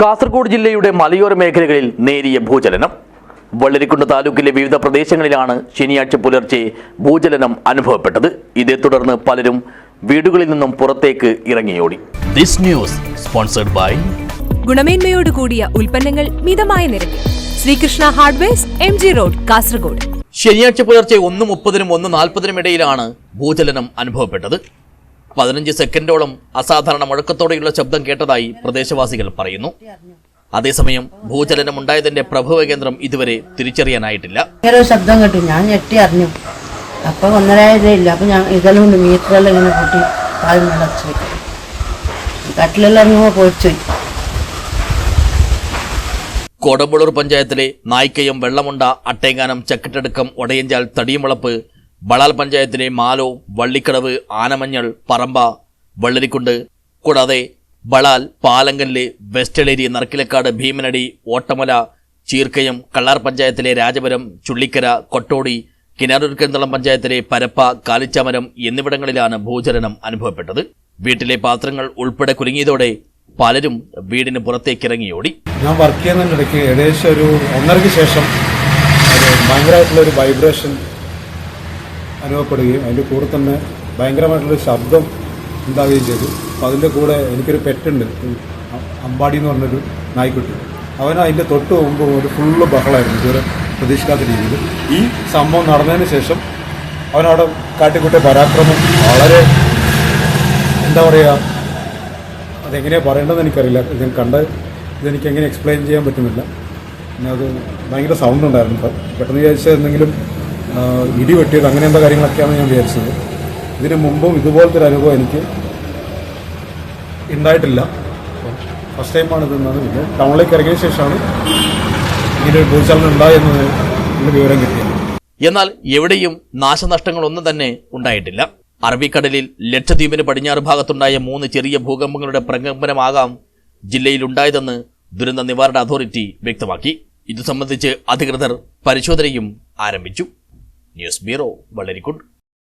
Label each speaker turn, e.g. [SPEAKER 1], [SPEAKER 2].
[SPEAKER 1] കാസർഗോഡ് ജില്ലയുടെ മലയോര മേഖലകളിൽ നേരിയ ഭൂചലനം. വള്ളരിക്കുണ്ട് താലൂക്കിലെ വിവിധ പ്രദേശങ്ങളിലാണ് ശനിയാഴ്ച പുലർച്ചെ ഭൂചലനം അനുഭവപ്പെട്ടത്. ഇതേ തുടർന്ന് പലരും വീടുകളിൽ നിന്നും പുറത്തേക്ക് ഇറങ്ങിയോടി. ദിസ് ന്യൂസ് സ്പോൺസർഡ് ബൈ
[SPEAKER 2] ഗുണമേന്മയോട് കൂടിയ ഉൽപ്പന്നങ്ങൾ മിതമായ നിരക്കിൽ. Srikrishna hardwares M G road Kasaragod.
[SPEAKER 1] ശനിയാഴ്ച പുലർച്ചെ ഒന്ന് മുപ്പതിനും ഒന്ന് നാൽപ്പതിനും ഇടയിലാണ് ഭൂചലനം അനുഭവപ്പെട്ടത്. പതിനഞ്ച് സെക്കൻഡോളം അസാധാരണ മുഴക്കത്തോടെയുള്ള ശബ്ദം കേട്ടതായി പ്രദേശവാസികൾ പറയുന്നു. അതേസമയം ഭൂചലനം ഉണ്ടായതിന്റെ പ്രഭവ കേന്ദ്രം ഇതുവരെ തിരിച്ചറിയാനായിട്ടില്ല.
[SPEAKER 3] ശബ്ദം കേട്ടു. ഞാൻ ഞെട്ടി അറിഞ്ഞു. അപ്പൊ ഇല്ല. അപ്പൊ ഞാൻ ഇതെല്ലാം മീറ്ററെല്ലാം ഇങ്ങനെ കൂട്ടി കാലിൽ നടച്ചു കട്ടിലെല്ലാം പൊളിച്ചു പോയി
[SPEAKER 1] കോടമ്പളൂർ പഞ്ചായത്തിലെ നായ്ക്കയം വെള്ളമുണ്ട അട്ടേങ്ങാനം ചക്കിട്ടടുക്കം ഒടയഞ്ചാൽ തടിയുമുളപ്പ് ബളാൽ പഞ്ചായത്തിലെ മാലോ വള്ളിക്കടവ് ആനമഞ്ഞൾ പറമ്പ വള്ളരിക്കുണ്ട് കൂടാതെ ബളാൽ പാലങ്കല്ല് വെസ്റ്റളേരി നർക്കിലക്കാട് ഭീമനടി ഓട്ടമല ചീർക്കയം കള്ളാർ പഞ്ചായത്തിലെ രാജപുരം ചുള്ളിക്കര കൊട്ടോടി കിനാരൂർക്കന്തളം പഞ്ചായത്തിലെ പരപ്പ കാലിച്ചാമരം എന്നിവിടങ്ങളിലാണ് ഭൂചലനം അനുഭവപ്പെട്ടത്. വീട്ടിലെ പാത്രങ്ങൾ ഉൾപ്പെടെ കുലുങ്ങിയതോടെ പലരും വീടിന് പുറത്തേക്ക് പുറത്തേക്കിറങ്ങിയോടി.
[SPEAKER 4] ഞാൻ വർക്ക് ചെയ്യുന്നതിനിടയ്ക്ക് ഏകദേശം ഒരു ഒന്നരയ്ക്ക് ശേഷം ഭയങ്കരമായിട്ടുള്ള ഒരു വൈബ്രേഷൻ അനുഭവപ്പെടുകയും അതിന്റെ കൂടെ തന്നെ ഭയങ്കരമായിട്ടുള്ള ശബ്ദം ഉണ്ടാവുകയും ചെയ്തു. അപ്പോൾ അതിന്റെ കൂടെ എനിക്കൊരു പെറ്റുണ്ട്. അമ്പാടി എന്ന് പറഞ്ഞൊരു നായ്ക്കുട്ടി. അവൻ അതിന്റെ തൊട്ട് മുമ്പ് ഒരു ഫുള്ള് ബഹളമായിരുന്നു ഇതുവരെ പ്രതീക്ഷിക്കാത്ത രീതിയിൽ. ഈ സംഭവം നടന്നതിന് ശേഷം അവനവിടെ കാട്ടിക്കുട്ടിയ പരാക്രമം വളരെ എന്താ പറയുക അതെങ്ങനെയാണ് പറയേണ്ടതെന്ന് എനിക്കറിയില്ല. ഞാൻ കണ്ട ഇതെനിക്ക് എങ്ങനെ എക്സ്പ്ലെയിൻ ചെയ്യാൻ പറ്റുന്നില്ല. പിന്നെ അത് ഭയങ്കര സൗണ്ട് ഉണ്ടായിരുന്നു. പെട്ടെന്ന് വിചാരിച്ചത് എന്തെങ്കിലും ആ, ഇടി വെട്ടിയത് അങ്ങനെ എന്താ കാര്യങ്ങളൊക്കെയാണ് ഞാൻ വിചാരിച്ചത്. ഇതിന് മുമ്പും ഇതുപോലത്തെ ഒരു അനുഭവം എനിക്ക് ഉണ്ടായിട്ടില്ല. ഫസ്റ്റ് ടൈമാണ് ഇതെന്നാണ് പിന്നെ ടൗണിലേക്ക് ഇറങ്ങിയ ശേഷമാണ് ഇങ്ങനെ ഒരു ഭൂചലനം ഉണ്ടായെന്ന് വിവരം കിട്ടിയത്.
[SPEAKER 1] എന്നാൽ എവിടെയും നാശനഷ്ടങ്ങളൊന്നും തന്നെ ഉണ്ടായിട്ടില്ല. അറബിക്കടലിൽ ലക്ഷദ്വീപിന് പടിഞ്ഞാറ് ഭാഗത്തുണ്ടായ മൂന്ന് ചെറിയ ഭൂകമ്പങ്ങളുടെ പ്രകമ്പനമാകാം ജില്ലയിലുണ്ടായതെന്ന് ദുരന്ത നിവാരണ അതോറിറ്റി വ്യക്തമാക്കി. ഇതു സംബന്ധിച്ച് അധികൃതർ പരിശോധനയും ആരംഭിച്ചു. News bureau വളരിക്കുണ്ട്